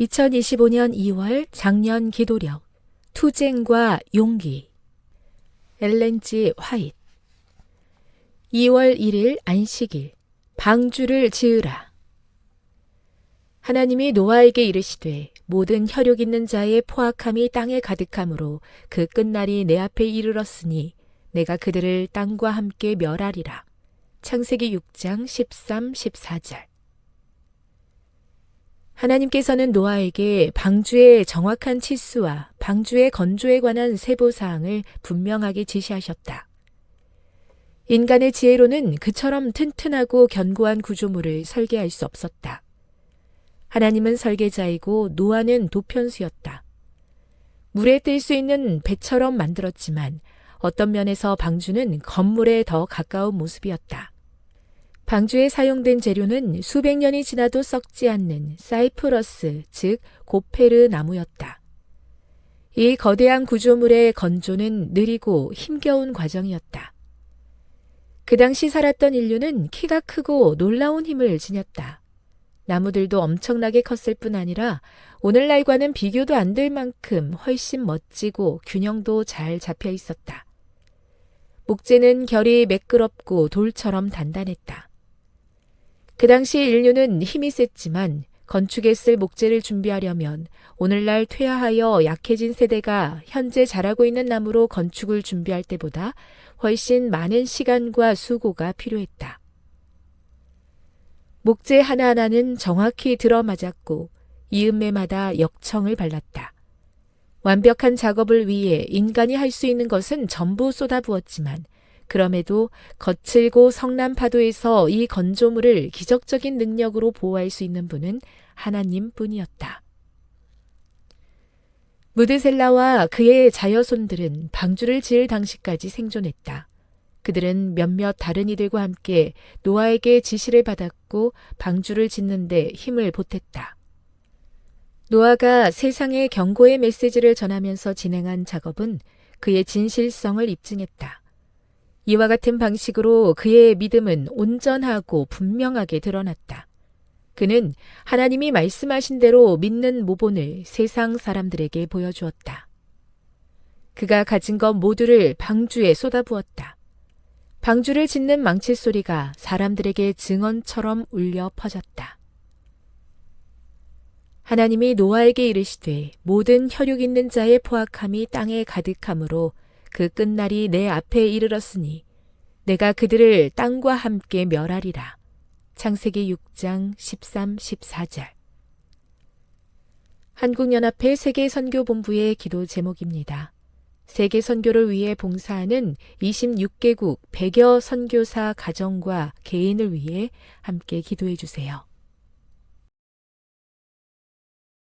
2025년 2월 작년 기도력 투쟁과 용기. 엘렌지 화이트. 2월 1일 안식일 방주를 지으라. 하나님이 노아에게 이르시되 모든 혈육 있는 자의 포악함이 땅에 가득함으로 그 끝날이 내 앞에 이르렀으니 내가 그들을 땅과 함께 멸하리라. 창세기 6장 13, 14절 하나님께서는 노아에게 방주의 정확한 치수와 방주의 건조에 관한 세부 사항을 분명하게 지시하셨다. 인간의 지혜로는 그처럼 튼튼하고 견고한 구조물을 설계할 수 없었다. 하나님은 설계자이고 노아는 도편수였다. 물에 뜰 수 있는 배처럼 만들었지만 어떤 면에서 방주는 건물에 더 가까운 모습이었다. 방주에 사용된 재료는 수백 년이 지나도 썩지 않는 사이프러스, 즉 고페르 나무였다. 이 거대한 구조물의 건조는 느리고 힘겨운 과정이었다. 그 당시 살았던 인류는 키가 크고 놀라운 힘을 지녔다. 나무들도 엄청나게 컸을 뿐 아니라 오늘날과는 비교도 안 될 만큼 훨씬 멋지고 균형도 잘 잡혀 있었다. 목재는 결이 매끄럽고 돌처럼 단단했다. 그 당시 인류는 힘이 셌지만 건축에 쓸 목재를 준비하려면 오늘날 퇴화하여 약해진 세대가 현재 자라고 있는 나무로 건축을 준비할 때보다 훨씬 많은 시간과 수고가 필요했다. 목재 하나하나는 정확히 들어맞았고 이음매마다 역청을 발랐다. 완벽한 작업을 위해 인간이 할 수 있는 것은 전부 쏟아부었지만 그럼에도 거칠고 성난 파도에서 이 건조물을 기적적인 능력으로 보호할 수 있는 분은 하나님 뿐이었다. 무드셀라와 그의 자여손들은 방주를 지을 당시까지 생존했다. 그들은 몇몇 다른 이들과 함께 노아에게 지시를 받았고 방주를 짓는데 힘을 보탰다. 노아가 세상에 경고의 메시지를 전하면서 진행한 작업은 그의 진실성을 입증했다. 이와 같은 방식으로 그의 믿음은 온전하고 분명하게 드러났다. 그는 하나님이 말씀하신 대로 믿는 모본을 세상 사람들에게 보여주었다. 그가 가진 것 모두를 방주에 쏟아부었다. 방주를 짓는 망치 소리가 사람들에게 증언처럼 울려 퍼졌다. 하나님이 노아에게 이르시되 모든 혈육 있는 자의 포악함이 땅에 가득함으로 그 끝날이 내 앞에 이르렀으니 내가 그들을 땅과 함께 멸하리라. 창세기 6장 13, 14절 한국연합회 세계선교본부의 기도 제목입니다. 세계 선교를 위해 봉사하는 26개국 100여 선교사 가정과 개인을 위해 함께 기도해 주세요.